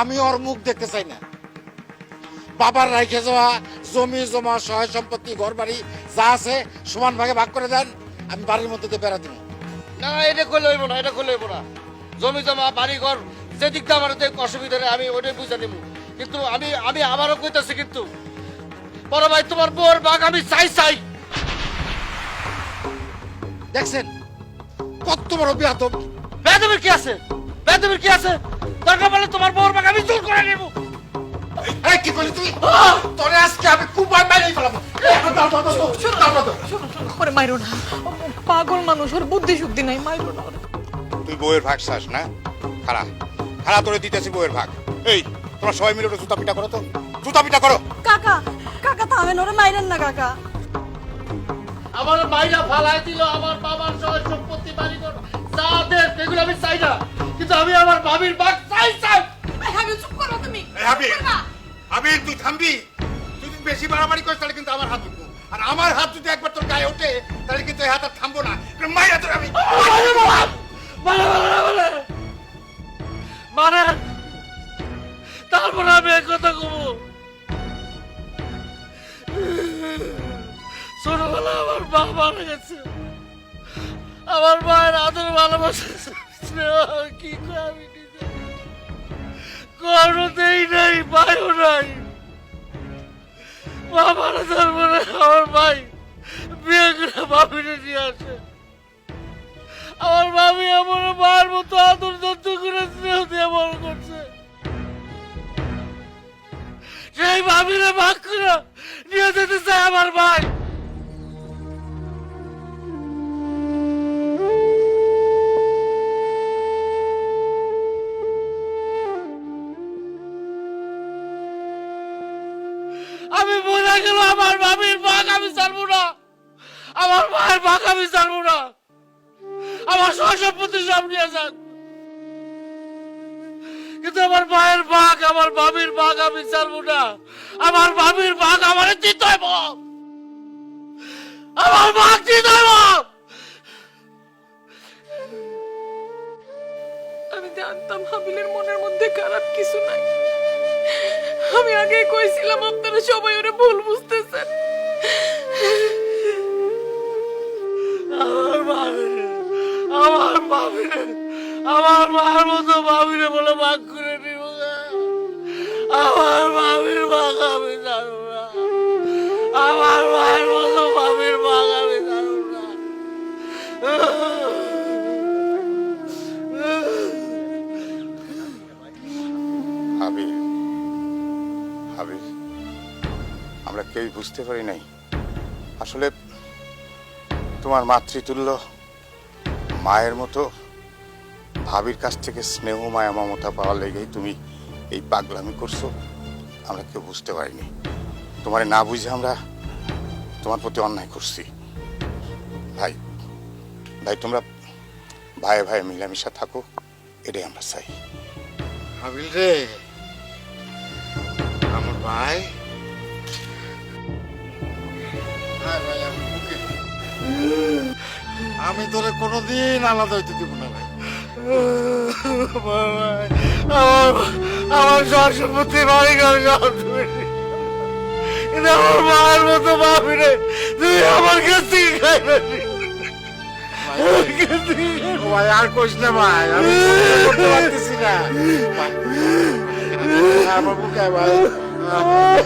আমি ওর মুখ দেখতে চাই না। বাবার রাইখে যাওয়া জমি জমা সহায় সম্পত্তি ঘর বাড়ি যা আছে সমান ভাগে ভাগ করে দেন আমি বাড়ির মধ্যে দিয়ে বেড়া দিব না এটা করলে হইব না এটা করলে হইব না। জমি জমা বাড়ি ঘর যে দিকটা আমার অসুবিধা নেই আমি ওটাই বুঝে নেব। কিন্তু আমি আমি আবারও কইতাছি কিন্তু বড় ভাই তোমার বউর বাঘ আমি চাই চাই। দেখছেন? কত বড় বিয়াদব। বেদমের কি আছে? বেদমের কি আছে? দরকার পড়লে তোমার বউর বাঘ আমি জোর করে নেব। এই কি করলি তুই? তোরে আজকে আমি কুপায় মাইরে ফেলাবো। ওরে মাইরো না। পাগল মানুষ ওর বুদ্ধি শুদ্ধি নাই মাইরো না তুই বউয়ের ভাগ চাস না? খারা খারা তোরে দিতেছি বউয়ের ভাগ। এই তোমরা সবাই মিলে ওটা জুতা পিটা করো তো। জুতা পিটা করো। কাকা কাকা থামেন ওরে মাইরেন না কাকা। আমার মাইরা ফালাই দিল আমার বাবার সহায় সম্পত্তি বাড়ি ঘর। যা দেখ এগুলো আমি চাই না। কিন্তু আমি আমার ভাবির বাঘ আমার হাত যদি একবার তোর গায়ে ওঠে, তাহলে কিন্তু হাত আর থামবো না। মাইরা তোর আমি মানে তারপরে আমি এক কব। ছোটবেলা আমার মা মারা গেছে। আমার মায়ের আদর, ভালোবাসা কি করে আমি কোনোতেই নাই পাইও নাই। মা মারা তারপরে আমার ভাই বিয়ে করে বাপিনে নিয়ে আসে। আমার ভাবি আমার মায়ের মতো আদর যত্ন করে স্নেহ দিয়ে বড় করছে। সেই ভাবিরে ভাগ করে নিয়ে যেতে চায় আমার ভাই আমি বোঝা গেল আমার বাবির ভাগ আমি ছাড়বো না। আমার মায়ের ভাগ আমি ছাড়বো না। আমার সম্পত্তি সব নিয়ে যান। কিন্তু আমার মায়ের বাঘ, আমার বাবির বাঘ আমি ছাড়বো না। আমার বাবির বাঘ আমার দিতে আমার বাঘ দিতে আমি জানতাম হাবিলের মনের মধ্যে খারাপ কিছু নাই। আমি আগেই কইছিলাম আপনারা সবাই ওরে ভুল বুঝতেছেন। আমার বাবিরে আমার বাবিরে আমার মার মতো বাবিরে বলে বাঘ করে নিব। আমার বাবির বাঘ আমি জানো না। আমার মায়ের মতো বাবির বাঘ আমি জানো না। হাবির হাবির আমরা কেউই বুঝতে পারি নাই। আসলে তোমার মাতৃতুল্য মায়ের মতো ভাবির কাছ থেকে স্নেহ মায়া মমতা পাওয়ার লেগেই তুমি এই পাগলামি করছ। আমরা কেউ বুঝতে পারিনি। তোমার না বুঝে আমরা তোমার প্রতি অন্যায় করছি। ভাই ভাই, তোমরা ভাই ভাই, মিলামিশা থাকো। এটাই আমরা চাই। হাবিল রে। ভাই হ্যাঁ ভাই আমি তোরে কোনোদিন আলাদা হইতে দিব না ভাই। আমার আমার সব সম্পত্তি বাড়ি ঘর সব তুমি। কিন্তু আমার মায়ের মতো বাপিরে তুমি আমার কাছ থেকে খাইবে ভাই। আর কইস না ভাই আমি করতে পারতেছি না। ভাই, আমার বুকে ভাই। Oh,